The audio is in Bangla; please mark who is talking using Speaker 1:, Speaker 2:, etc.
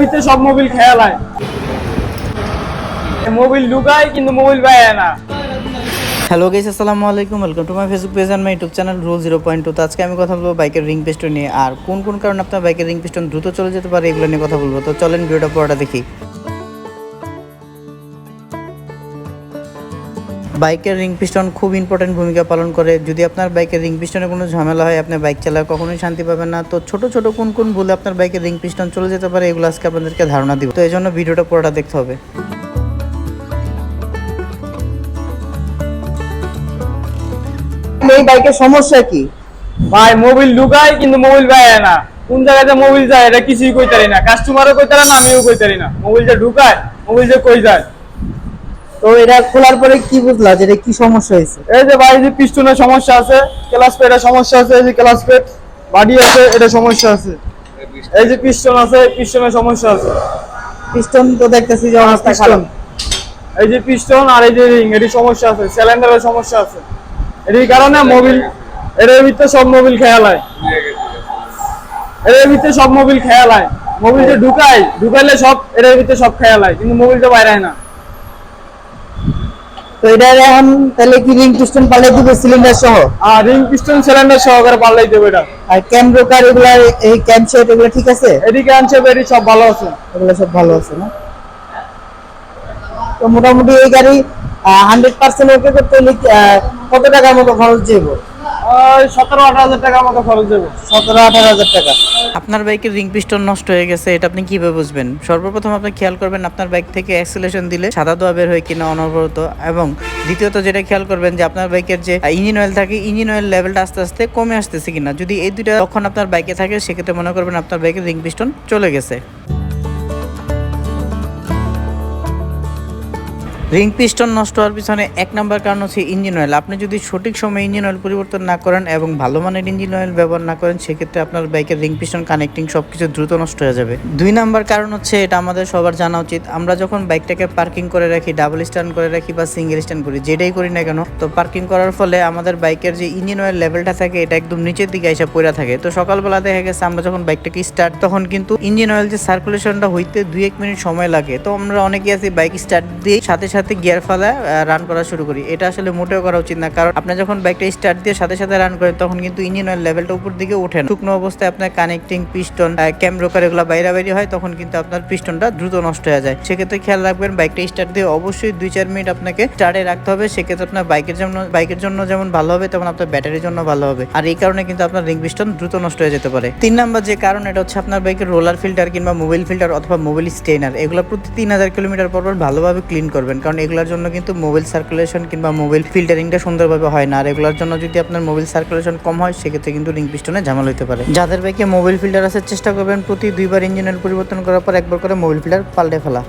Speaker 1: ভিতরে সব মোবিল খেয়ালায় মোবিল লুকায়, কিন্তু মোবিল পায় না।
Speaker 2: হ্যালো গাইস আসসালামু আলাইকুম। Welcome to my Facebook page and my YouTube channel rule zero point two আজকে আমি কথা বলব বাইকের রিং পিস্টন নিয়ে। আর কোন কোন কারণে আপনার বাইকের রিং পিস্টন দ্রুত চলে যেতে পারে, এগুলো নিয়ে কথা বলব। তো চলেন ভিডিওটা পড়াটা দেখি। বাইকের রিং পিস্টন খুব ইম্পর্টেন্ট ভূমিকা পালন করে। যদি আপনার বাইকের রিং পিস্টনে কোনো ঝামেলা হয় আপনি বাইক চালায় কখনোই শান্তি পাবেন না। তো ছোট ছোট কোন কোন ভুলে আপনার বাইকের রিং পিস্টন চলে যেতে পারে এগুলো আজকে আপনাদেরকে ধারণা দিব। তো এই জন্য ভিডিওটা পুরোটা দেখতে হবে।
Speaker 3: এই বাইকের সমস্যা কি?
Speaker 1: ভাই মোবিল ঢুকায় কিন্তু মোবিল পায় না। কোন জায়গাতে মোবিল যায় এটা কিছুই কইতারি না। কাস্টমারও কইতারে না আমিও কইতারি না। মোবিল যে ঢুকায় মোবিল যে কই যায়।
Speaker 3: তো এটা খোলার পরে কি বুঝলা যে এটা কি সমস্যা হয়েছে?
Speaker 1: এই যে ভাই যে পিস্টনের সমস্যা আছে ক্লাস সমস্যা আছে এই যে ক্লাস পেট বাড়ি আছে এটা সমস্যা আছে। এই যে পিস্টন আছে পিস্টনের সমস্যা আছে।
Speaker 3: পিস্টন তো দেখতেছি যে অবস্থা খারাপ।
Speaker 1: এই যে পিস্টন আর এই যে রিং এটি সমস্যা আছে সিলিন্ডারের সমস্যা আছে। এটির কারণে মোবিল এর ভিতরে সব মোবিল খেয়ালায় এর ভিতরে সব মোবিল খেয়াল হয়। মোবিল যে ঢুকায় ঢুকাইলে সব এর ভিতরে সব খেয়ালায় কিন্তু মোবিলটা বাইরে হয় না।
Speaker 3: তো এটা এখন তাহলে কি রিং পিস্টন পাল্টে দিবে সিলিন্ডার সহ?
Speaker 1: আর রিং পিস্টন সিলিন্ডার সহকারে পাল্লাই দেবে এটা।
Speaker 3: আর ক্যাম ব্রোকার এগুলা এই ক্যাম এগুলো ঠিক আছে?
Speaker 1: এটি সব ভালো আছে।
Speaker 3: এগুলা সব ভালো আছে না? তো মোটামুটি এই গাড়ি হান্ড্রেড পার্সেন্ট ওকে করতে হলে কত টাকার মতো খরচ যাব
Speaker 2: আপনার বাইকের রিং পিস্টন নষ্ট হয়ে গেছে, এটা আপনি কীভাবে বুঝবেন? সর্বপ্রথম আপনি খেয়াল করবেন, আপনার বাইক থেকে অ্যাক্সিলেশন দিলে সাদা দোয়া বের হয় কিনা অনবরত। এবং দ্বিতীয়ত যেটা খেয়াল করবেন যে আপনার বাইকের যে ইঞ্জিন অয়েল থাকে ইঞ্জিন অয়েল লেভেলটা আস্তে আস্তে কমে আসতেছে কিনা। যদি এই দুইটা লক্ষণ আপনার বাইকে থাকে, সেক্ষেত্রে মনে করবেন আপনার বাইকের রিং পিস্টন চলে গেছে। রিং পিস্টন নষ্ট হওয়ার পিছনে এক নম্বর কারণ হচ্ছে ইঞ্জিন অয়েল আপনি যদি সঠিক সময়ে ইঞ্জিন অয়েল পরিবর্তন না করেন এবং ভালো মানের ইঞ্জিন অয়েল ব্যবহার না করেন, সেক্ষেত্রে আপনার বাইকের রিং পিস্টন কানেক্টিং সব কিছু দ্রুত নষ্ট হয়ে যাবে। দুই নাম্বার কারণ হচ্ছে এটা আমাদের সবার জানা উচিত। আমরা যখন বাইকটাকে পার্কিং করে রাখি ডাবল স্ট্যান্ড করে রাখি বা সিঙ্গেল স্ট্যান্ড করি, যেটাই করি না কেন, তো পার্কিং করার ফলে আমাদের বাইকের যে ইঞ্জিন অয়েল লেভেলটা থাকে, এটা একদম নিচের দিকে এসে পড়ে থাকে। তো সকালবেলা দেখা গেছে আমরা যখন বাইকটাকে স্টার্ট তখন কিন্তু ইঞ্জিন অয়েল যে সার্কুলেশনটা হইতে দুই এক মিনিট সময় লাগে। তো আমরা অনেকে আছি বাইক স্টার্ট দিয়ে সাথে সাথে গিয়ার ফালা রান করা শুরু করি। এটা আসলে মোটেও করা উচিত না, কারণ আপনি যখন বাইকটা স্টার্ট দিয়ে সাথে সাথে রান করেন, তখন কিন্তু ইঞ্জিন অয়েল লেভেলটা উপর দিকে ওঠে না। শুকনো অবস্থায় আপনার কানেক্টিং পিস্টন ক্যাম ব্রোকার এগুলো বাইরে বাইরে হয়, তখন কিন্তু আপনার পিস্টনটা দ্রুত নষ্ট হয়ে যায়। সেক্ষেত্রে খেয়াল রাখবেন বাইকটা স্টার্ট দিয়ে অবশ্যই দুই চার মিনিট আপনাকে স্টার্টে রাখতে হবে। সেক্ষেত্রে আপনার বাইকের জন্য বাইকের জন্য যেমন ভালো হবে, তেমন আপনার ব্যাটারির জন্য ভালো হবে। আর এই কারণে কিন্তু আপনার রিং পিস্টন দ্রুত নষ্ট হয়ে যেতে পারে। তিন নাম্বার যে কারণ, এটা হচ্ছে আপনার বাইকের রোলার ফিল্টার কিংবা মোবাইল ফিল্টার অথবা মোবাইল স্টেনার এগুলো প্রতি তিন হাজার কিলোমিটার পর ভালোভাবে ক্লিন করবেন, কারণ এগুলোর জন্য কিন্তু মোবাইল সার্কুলেশন কিংবা মোবাইল ফিল্টারিংটা সুন্দরভাবে হয় না। আর এগুলোর জন্য যদি আপনার মোবাইল সার্কুলেশন কম হয়, সেক্ষেত্রে কিন্তু রিং পিস্টনে ঝামেলা হতে পারে। যাদের বাইকে মোবাইল ফিল্টার আসার চেষ্টা করবেন, প্রতি দুইবার ইঞ্জিনের পরিবর্তন করার পর একবার করে মোবাইল ফিল্টার পাল্টে ফেলা।